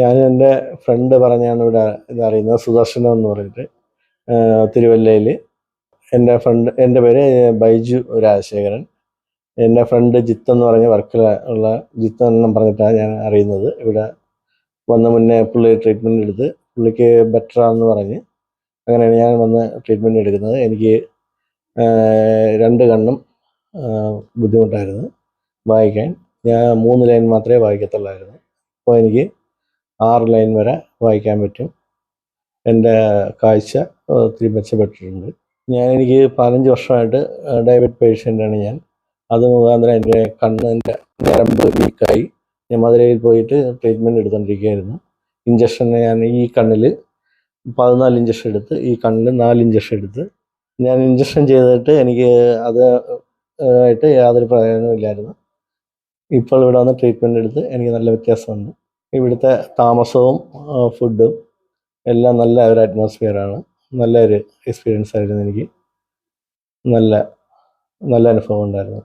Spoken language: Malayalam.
ഞാൻ എന്റെ ഫ്രണ്ട് പറഞ്ഞാണ് ഇവിടെ ഇത് അറിയുന്നത് സുദർശനം എന്ന് പറഞ്ഞിട്ട്. തിരുവല്ലയിൽ എന്റെ ഫ്രണ്ട് എന്റെ പേര് ബൈജു രാജശേഖരൻ. എന്റെ ഫ്രണ്ട് ജിത്ത് എന്ന് പറഞ്ഞ വർക്കിൽ ഉള്ള ജിത്ത് എന്നും പറഞ്ഞിട്ടാണ് ഞാൻ അറിയുന്നത്. ഇവിടെ വന്ന മുന്നേ പുള്ളി ട്രീറ്റ്മെന്റ് എടുത്ത് പുള്ളിക്ക് ബെറ്റർ ആണെന്ന് പറഞ്ഞ് അങ്ങനെയാണ് ഞാൻ വന്ന് ട്രീറ്റ്മെന്റ് എടുക്കുന്നത്. എനിക്ക് രണ്ട് കണ്ണും ബുദ്ധിമുട്ടായിരുന്നു വായിക്കാൻ. ഞാൻ മൂന്ന് ലൈൻ മാത്രമേ വായിക്കത്തുള്ളായിരുന്നു. അപ്പോൾ എനിക്ക് ആറ് ലൈൻ വരെ വായിക്കാൻ പറ്റും. എന്റെ കാഴ്ച ഒത്തിരി മെച്ചപ്പെട്ടിട്ടുണ്ട്. ഞാൻ എനിക്ക് പതിനഞ്ച് വർഷമായിട്ട് ഡയബറ്റ് പേഷ്യന്റാണ് ഞാൻ. അത് മുഖാന്തരം എന്റെ കണ്ണിന്റെ ഞരമ്പ് വീക്കായി. ഞാൻ മധുരയിൽ പോയിട്ട് ട്രീറ്റ്മെന്റ് എടുത്തുകൊണ്ടിരിക്കുകയായിരുന്നു ഇഞ്ചക്ഷൻ ഞാൻ ഈ കണ്ണിൽ പതിനാല് ഇഞ്ചക്ഷൻ എടുത്ത് ഈ കണ്ണിൽ നാല് ഇഞ്ചക്ഷൻ എടുത്ത് ഞാൻ ഇഞ്ചക്ഷൻ ചെയ്തിട്ട് എനിക്ക് അത് ആയിട്ട് യാതൊരു പ്രയോജനവും ഇല്ലായിരുന്നു. ഇപ്പോൾ ഇവിടെ വന്ന് ട്രീറ്റ്മെന്റ് എടുത്ത് എനിക്ക് നല്ല വ്യത്യാസമുണ്ട്. ഇവിടുത്തെ താമസവും ഫുഡും എല്ലാം നല്ല ഒരു അറ്റ്മോസ്ഫിയറാണ് നല്ലൊരു എക്സ്പീരിയൻസ് ആയിരുന്നു എനിക്ക്. നല്ല നല്ല അനുഭവം ഉണ്ടായിരുന്നു.